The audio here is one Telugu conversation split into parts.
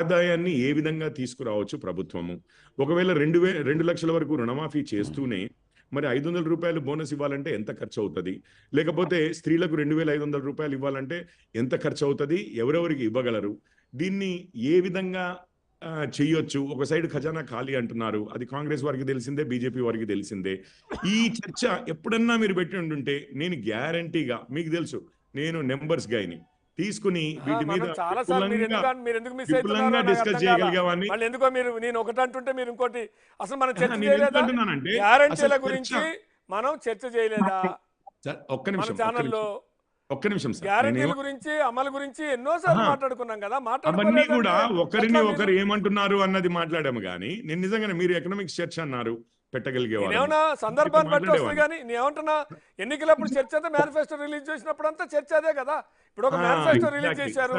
ఆదాయాన్ని ఏ విధంగా తీసుకురావచ్చు ప్రభుత్వము? ఒకవేళ రెండు వే రెండు లక్షల వరకు రుణమాఫీ చేస్తూనే మరి ఐదు వందల రూపాయలు బోనస్ ఇవ్వాలంటే ఎంత ఖర్చు అవుతుంది లేకపోతే స్త్రీలకు రెండు వేల ఐదు వందల రూపాయలు ఇవ్వాలంటే ఎంత ఖర్చు అవుతుంది ఎవరెవరికి ఇవ్వగలరు? దీన్ని ఏ విధంగా చెయ్యొచ్చు? ఒక సైడ్ ఖజానా ఖాళీ అంటున్నారు. అది కాంగ్రెస్ వారికి తెలిసిందే బీజేపీ వారికి తెలిసిందే. ఈ చర్చ ఎప్పుడన్నా మీరు పెట్టి ఉంటుంటే నేను గ్యారంటీగా మీకు తెలుసు నేను నెంబర్స్ గాయని. తీసుకుని వీటి మీద చాలా సార్లు మీరు ఎందుకు మీరు ఎందుకు మిస్ విపులంగా అవుతున్నారో నాకు డిస్కస్. చేయగలిగామని మళ్ళీ ఎందుకో మీరు నేను ఒకటి అంటుంటే మీరు ఇంకోటి అసలు మనం చర్చ చేయలేదా? గ్యారంటీల గురించి మనం చర్చ చేయలేదా? ఒక్క నిమిషం ఛానల్లో ఒక్క నిమిషం గ్యారంటీల గురించి అమలు గురించి ఎన్నో సార్లు. మాట్లాడుకున్నాం కదా అవన్నీ కూడా ఒకరిని ఒకరు ఏమంటున్నారు అన్నది మాట్లాడాము కానీ నేను నిజంగానే మీరు ఎకనామిక్స్ చర్చ అన్నారు. పెట్టగలిగే నేనేమన్నా సందర్భాన్ని బట్టి వస్తుంది. కానీ నేనేమంటున్నా ఎన్నికలప్పుడు చర్చ అంతా మేనిఫెస్టో రిలీజ్ చేసినప్పుడు అంతా చర్చ అదే కదా. ఇప్పుడు ఒక మేనిఫెస్టో రిలీజ్. చేశారు.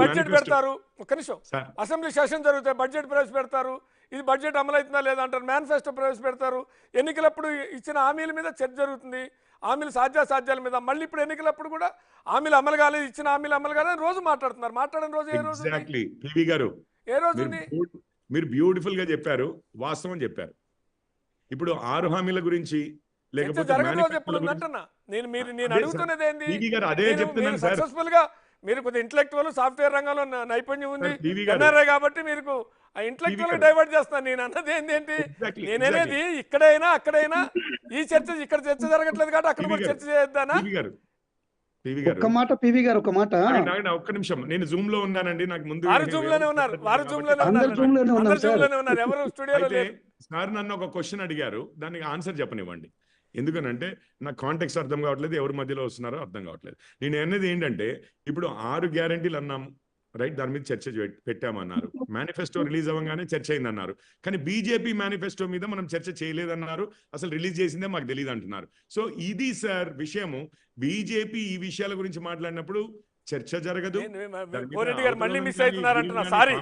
బడ్జెట్ పెడతారు. ఒక్క నిమిషం. అసెంబ్లీ సెషన్ జరుగుతాయి బడ్జెట్ ప్రవేశపెడతారు. ఇది బడ్జెట్ అమలవుతుందా లేదా అంటారు. మేనిఫెస్టో ప్రవేశపెడతారు. ఎన్నికలప్పుడు ఇచ్చిన హామీల మీద చర్చ జరుగుతుంది. హామీలు సాధ్యాసాధ్యాల మీద. మళ్ళీ ఇప్పుడు ఎన్నికలప్పుడు కూడా హామీలు అమలు కాలేదు ఇచ్చిన హామీలు అమలు కాలేదు రోజు మాట్లాడుతున్నారు. మాట్లాడిన రోజు ఏ రోజు ఏ రోజు మీరు బ్యూటిఫుల్గా చెప్పారు. వాస్తవం చెప్పారు. ఇప్పుడు ఆరు హామీల గురించి లేకపోతే నేను మీరు నేను. అడుగుతున్నది ఏంది అదే మీరు- చెప్తున్నాను మీరు సార్ సక్సెస్ఫుల్గా మీరు కొద్దిగా ఇంటలెక్చువల్ సాఫ్ట్వేర్ రంగంలో నైపుణ్యం ఉంది. ఎన్ఆర్ఐ కాబట్టి మీకు ఆ ఇంటలెక్చువల్. డైవర్ట్ చేస్తాను నేను అన్నది ఏంటి నేననేది ఇక్కడైనా అక్కడైనా ఈ చర్చ ఇక్కడ చర్చ జరగట్లేదు కాబట్టి అక్కడ కూడా. చర్చ గారు ఒక్క మాట పివి గారు ఒక మాట. ఒక్క నిమిషం. నేను జూమ్లో ఉన్నానండి నాకు ముందు వారు జూమ్లోనే ఉన్నారు వారు జూమ్లోనే అందరు ఉన్నారు. జూమ్లోనే ఉన్నారు అందరు జూమ్ సార్. లోనే ఉన్నారు ఎవరు స్టూడియోలో లేరు? సార్ నన్ను ఒక క్వశ్చన్ అడిగారు దానికి ఆన్సర్ చెప్పనివ్వండి. ఎందుకనంటే నాకు కాంటెక్స్ అర్థం కావట్లేదు ఎవరి మధ్యలో వస్తున్నారో అర్థం కావట్లేదు. నేను అన్నది ఏంటంటే ఇప్పుడు ఆరు గ్యారంటీలు అన్నాము రైట్ దాని మీద చర్చ పెట్- పెట్టామన్నారు. మేనిఫెస్టో రిలీజ్ అవ్వగానే చర్చ అయిందన్నారు. కానీ బీజేపీ మేనిఫెస్టో మీద మనం చర్చ చేయలేదన్నారు. అసలు రిలీజ్ చేసిందే మాకు తెలియదు అంటున్నారు సో ఇది సార్ విషయము. బీజేపీ ఈ విషయాల గురించి మాట్లాడినప్పుడు చర్చ జరగదు. మళ్ళీ మిస్ అవుతున్నారు సారీ.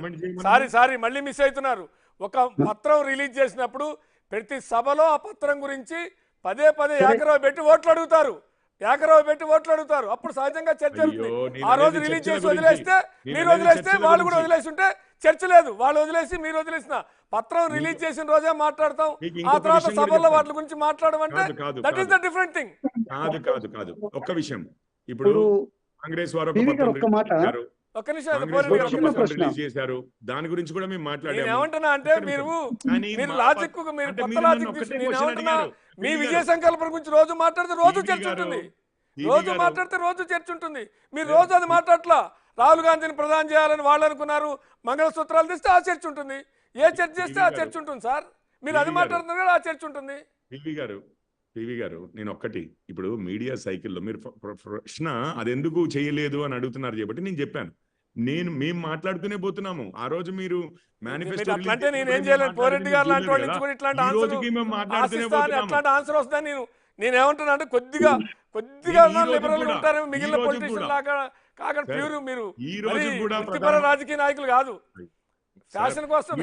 సారీ సారీ మళ్ళీ మిస్ అవుతున్నారు. ఒక పత్రం రిలీజ్ చేసినప్పుడు ప్రతి సభలో ఆ పత్రం గురించి పదే పదే ఏకరవ పెట్టి ఓట్లు అడుగుతారు. ఏకరవ పెట్టి ఓట్లు అడుగుతారు. అప్పుడు సహజంగా చర్చ జరుగుతుంది. ఆ రోజు రిలీజ్ చేసి. వదిలేస్తే మీరు వదిలేస్తే వాళ్ళు కూడా. వదిలేసి ఉంటే చర్చ లేదు. వాళ్ళు వదిలేసి మీరు వదిలేసిన. పత్రం రిలీజ్ చేసిన రోజే మాట్లాడతాం. ఆ తర్వాత సభల్లో. వాటి గురించి కాదు, that is the. Different thing కాదు కాదు కాదు. ఒక్క విషయం. ఇప్పుడు కాంగ్రెస్ వారు ఒక మాట. ఒక్క నిమిషం. రిలీజ్ చేశారు. దాని గురించి కూడా మేము నేను మాట్లాడాము ఏమంటున్నా అంటే మీరు మీరు మా లాజిక్ మీరు కొత్త లాజిక్ ఏమంటున్నా. మీ విజయ గారు, సంకల్పన గురించి రోజు మాట్లాడితే రోజు చర్చ ఉంటుంది. రోజు మాట్లాడితే రోజు చర్చ ఉంటుంది. మీరు రోజు అది మాట్లాడట్లా? రాహుల్ గాంధీని ప్రధాని చేయాలని వాళ్ళు అనుకున్నారు. మంగళసూత్రాలు తెస్తే ఆ చర్చ ఉంటుంది. ఏ చర్చ చేస్తే ఆ చర్చ ఉంటుంది సార్. మీరు అది. మాట్లాడుతున్నారు కదా ఆ చర్చ ఉంటుంది. పివి గారు పివి గారు నేను ఒక్కటి ఇప్పుడు మీడియా సైకిల్లో మీరు ప్ర- ప్ర- ప్రశ్న అది ఎందుకు చేయలేదు అని అడుగుతున్నారు కాబట్టి నేను చెప్పాను. నేను మేము మాట్లాడుతూనే పోతున్నాము. ఆ రోజు మీరు మేనిఫెస్టో అంటే నేను ఏం చేయలేను. పోరెడ్డి గారు లాంటి వాళ్ళు ఇట్లాంటి ఆన్సర్ వస్తుందని నేను నేను ఏమంటున్నా అంటే కొద్దిగా కొద్దిగా లిబరల్ కూడా, ఉంటారు మిగిలిన పొలిటీషియన్. లాగా కాక ప్యూర్ మీరు. ఈ రోజు మరి కూడా వృత్తిపర రాజకీయ నాయకులు కాదు. ఫ్యాషన్ కోసం.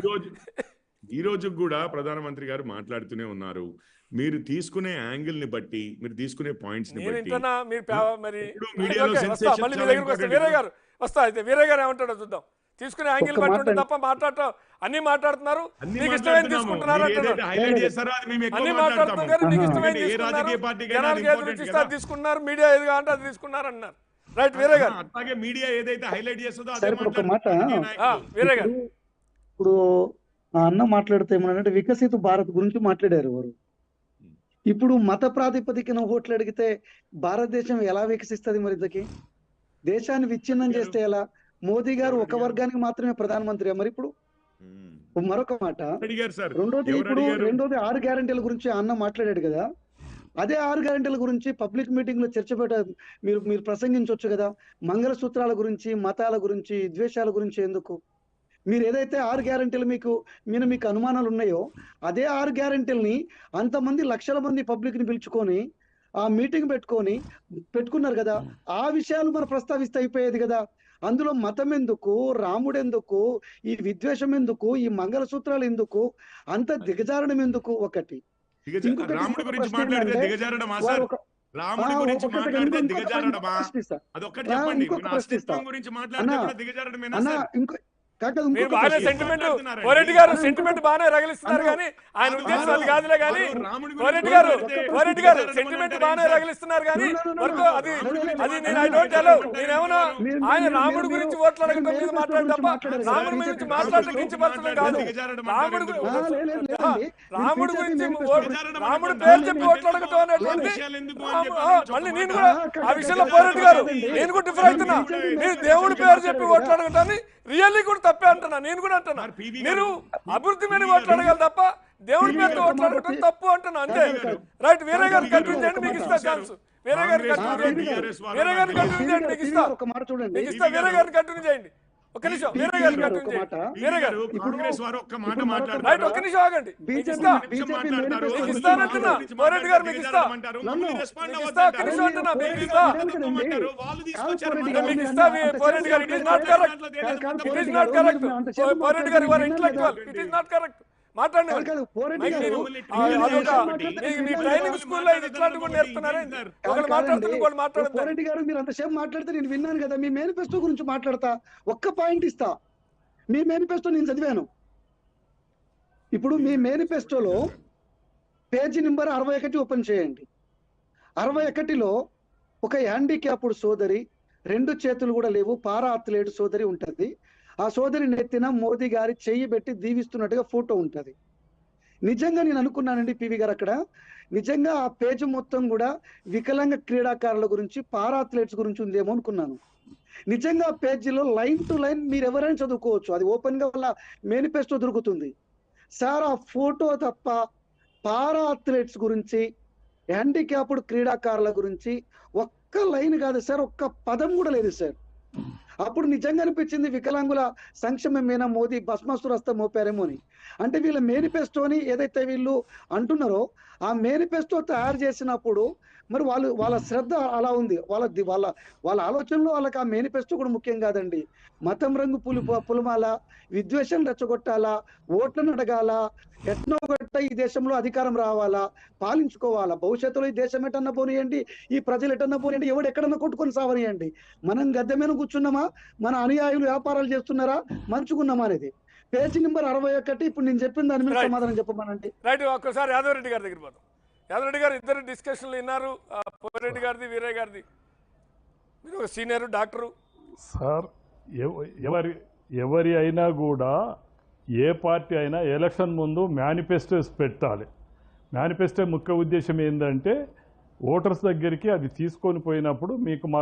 ఈ రోజు కూడా ప్రధానమంత్రి గారు మాట్లాడుతూనే ఉన్నారు. మీరు తీసుకునే యాంగిల్ని బట్టి మీరు తీసుకునే పాయింట్స్ని బట్టి. మీరు వస్తా. మళ్ళీ మీ దగ్గరకు వస్తా. వీరయ్య. గారు వస్తా అయితే. వీరయ్య గారు ఏమంటాడో చూద్దాం. తీసుకునే యాంగిల్ బట్టి ఉంటుంది తప్ప మాట్లాడటం. అన్ని మాట్లాడుతున్నారు. మీకు ఇష్టమైన. తీసుకుంటున్నారు అన్ని. మాట్లాడుతున్నారు కానీ మీకు. ఇష్టమైన ఎందుకంటే ఏ రాజకీయ తీసుకున్నారు. తీసుకున్నారు. మీడియా ఏది కావాలంటే అది తీసుకున్నారు అన్నారు. రైట్ వీరయ్య గారు. అట్లాగే మీడియా ఏదైతే హైలైట్ చేస్తుందో అదే మాట. గారు. ఇప్పుడు అన్న మాట్లాడితే ఏమన్నారంటే వికసిత భారత్ గురించి మాట్లాడారు వారు. ఇప్పుడు మత ప్రాతిపదికన ఓట్లు అడిగితే భారతదేశం ఎలా వికసిస్తుంది మరి ఇంతకి దేశాన్ని విచ్ఛిన్నం చేస్తే ఎలా? మోదీ గారు ఒక వర్గానికి మాత్రమే ప్రధానమంత్రి మరి ఇప్పుడు. మరొక మాట. రెండోది ఇప్పుడు? రెండోది ఆరు గ్యారెంటీల గురించి అన్న మాట్లాడాడు కదా. అదే ఆరు గ్యారెంటీల గురించి పబ్లిక్ మీటింగ్లో చర్చ పెట్ట మీరు మీరు ప్రసంగించవచ్చు కదా. మంగళసూత్రాల గురించి మతాల గురించి ద్వేషాల గురించి ఎందుకు? మీరు ఏదైతే ఆరు గ్యారెంటీలు మీకు మీద మీకు అనుమానాలు ఉన్నాయో అదే ఆరు గ్యారెంటీలని అంతమంది లక్షల మంది పబ్లిక్ని పిలుచుకొని ఆ మీటింగ్ పెట్టుకొని పెట్టుకున్నారు కదా. ఆ విషయాలు మనం ప్రస్తావిస్తే అయిపోయేది కదా. అందులో మతం ఎందుకు రాముడు ఎందుకు ఈ విద్వేషం ఎందుకు ఈ మంగళసూత్రాలు ఎందుకు అంత దిగజారడం ఎందుకు ఒకటి. రాముడి గురించి మాట్లాడితే సార్. గురించి మాట్లాడితే. అదొక్కటి చెప్పండి. గురించి మాట్లాడితే కూడా సార్? కోరెడ్డి గారు సెంటిమెంట్ బాగానే రగిలిస్తున్నారు కానీ ఆయన అన్న, ఉద్దేశం అది అన్న, కాదులే కానీ అన్న, రాముడి గురించి కోరెడ్డి గారు మాట్లాడితే కోరెడ్డి గారు విచారణ సెంటిమెంట్ బాగానే? రగిలిస్తున్నారు కానీ వరకు. అది నేను ఐ మాట్లాడారు. Don't allow. నేనేమన్నా మీరు- ఆయన మీరు- రాముడి గురించి మీద మాట్లాడు గురించి తప్ప. రాముడి గురించి మాట్లాడడం కించపరచడం కాదు. రాముడి గురించి రాముడి గురించి పేరు చెప్పి లేదు, ఓట్లాడగటం లేదు, అనేటువంటి నేను మళ్ళీ నేను. కూడా ఆ విషయంలో పోరెడ్డి గారు. నేను కూడా డిఫర్ అవుతున్నా. మీరు దేవుడి పేరు చెప్పి ఓట్లాడగటాన్ని రియల్లీ కూడా తప్పే అంటున్నా నేను కూడా అంటున్నా. మరి గారు, అభివృద్ధి మీద PV గారు, ఓట్లాడగలరు తప్ప దేవుడి గారు, ఓట్లాడగటం PV తప్పు అంటున్నా అంతే. గారు, రైట్ వీరే గారు గారు, కంటిన్యూ చేయండి మీకు ఇస్తా ఛాన్స్. గారు, వీరే గారు వాళ్ళు, చేయండి వీరే గారు PV చేయండి గారు, మీకు ఇస్తా. గారు మీకు వీరే గారిని కంటిన్యూ చేయండి. ఒక్క నిమిషం గారు గారు గారు కాంగ్రెస్ వారు ఒక్క మాట రైట్ ఒక్క నిమిషం ఆగండి. ఇస్తా. మీకు ఇస్తానంటున్నా. గారు మీకు ఇస్తా. మీకు. ఇస్తా, ఒక్క నిమిషం అంటున్నా, అరే, మీకు మీరు ఇస్తా. కోరెడ్డి గారు మీకు ఇస్తా. It is not. Correct. It is not గారు, కరెక్ట్ వారు. Intellectual. It is not correct. మాట్లాడండి. మీ- ట్రైనింగ్ స్కూల్లో ఇది కూడా నేర్పుతున్నారా ఒకరు. మాట్లాడుతున్నారు ఇంకోటి గారు. మీరు అంతసేపు మాట్లాడితే నేను విన్నాను కదా మీ మేనిఫెస్టో గురించి మాట్లాడతా ఒక్క పాయింట్ ఇస్తా. మీ మేనిఫెస్టో నేను చదివాను. ఇప్పుడు మీ మేనిఫెస్టోలో పేజీ నెంబర్ అరవై ఒకటి ఓపెన్ చేయండి. అరవై ఒకటిలో ఒక హ్యాండిక్యాప్డ్ సోదరి రెండు చేతులు కూడా లేవు పారా అథ్లేట్ సోదరి ఉంటుంది. ఆ సోదరి నెత్తిన మోదీ గారి చెయ్యి పెట్టి దీవిస్తున్నట్టుగా ఫోటో ఉంటుంది. నిజంగా నేను అనుకున్నానండి పివి గారు అక్కడ. నిజంగా ఆ పేజ్ మొత్తం కూడా వికలాంగ క్రీడాకారుల గురించి పారా అథ్లెట్స్ గురించి ఉందేమో అనుకున్నాను. నిజంగా ఆ పేజీలో లైన్ టు లైన్ మీరు ఎవరైనా చదువుకోవచ్చు. అది ఓపెన్గా వల్ల మేనిఫెస్టో దొరుకుతుంది. సార్ ఆ ఫోటో తప్ప పారా అథ్లెట్స్ గురించి హ్యాండిక్యాప్డ్ క్రీడాకారుల గురించి ఒక్క లైన్ కాదు సార్ ఒక్క పదం కూడా లేదు సార్. అప్పుడు నిజంగా అనిపించింది వికలాంగుల సంక్షేమమేనా మోదీ భస్మాసురస్త మోపారేమో అని. అంటే వీళ్ళ మేనిఫెస్టోని ఏదైతే వీళ్ళు అంటున్నారో ఆ మేనిఫెస్టో తయారు చేసినప్పుడు మరి వాళ్ళు వాళ్ళ శ్రద్ధ అలా ఉంది. వాళ్ళ వాళ్ళ వాళ్ళ ఆలోచనలో వాళ్ళకి ఆ మేనిఫెస్టో కూడా ముఖ్యం కాదండి. మతం రంగు పులి పులమాల విద్వేషం రెచ్చగొట్టాలా ఓట్లను అడగాల ఎట్నో గట్ట ఈ దేశంలో అధికారం రావాలా పాలించుకోవాలా భవిష్యత్తులో ఈ దేశం ఎటన్నా పోనీయండి ఈ ప్రజలు ఎటన్నా పోనీయండి ఎవడు ఎక్కడన్నా కొట్టుకొని సావనియండి. మనం గద్దె మీద కూర్చున్నామా? మన అనుయాయులు వ్యాపారాలు చేస్తున్నారా? మంచుకున్నామా అనేది. పేజీ నెంబర్ అరవై ఒకటి ఇప్పుడు నేను చెప్పిన దాని మీద. సమాధానం చెప్పమనండి. రైట్ ఒక్కసారి యాదవరెడ్డి గారి దగ్గర పోదాం. యాదరెడ్డి గారు ఇద్దరు డిస్కషన్లు విన్నారు. పోరెడ్డి గారిది వీరయ్య గారిది. మీరు ఒక సీనియర్ డాక్టరు సార్ ఎవ- ఎవరి ఎవరి అయినా కూడా ఏ పార్టీ అయినా ఎలక్షన్ ముందు మేనిఫెస్టోస్ పెట్టాలి. మేనిఫెస్టో ముఖ్య ఉద్దేశం ఏంటంటే ఓటర్స్ దగ్గరికి అది తీసుకొని పోయినప్పుడు మీకు మా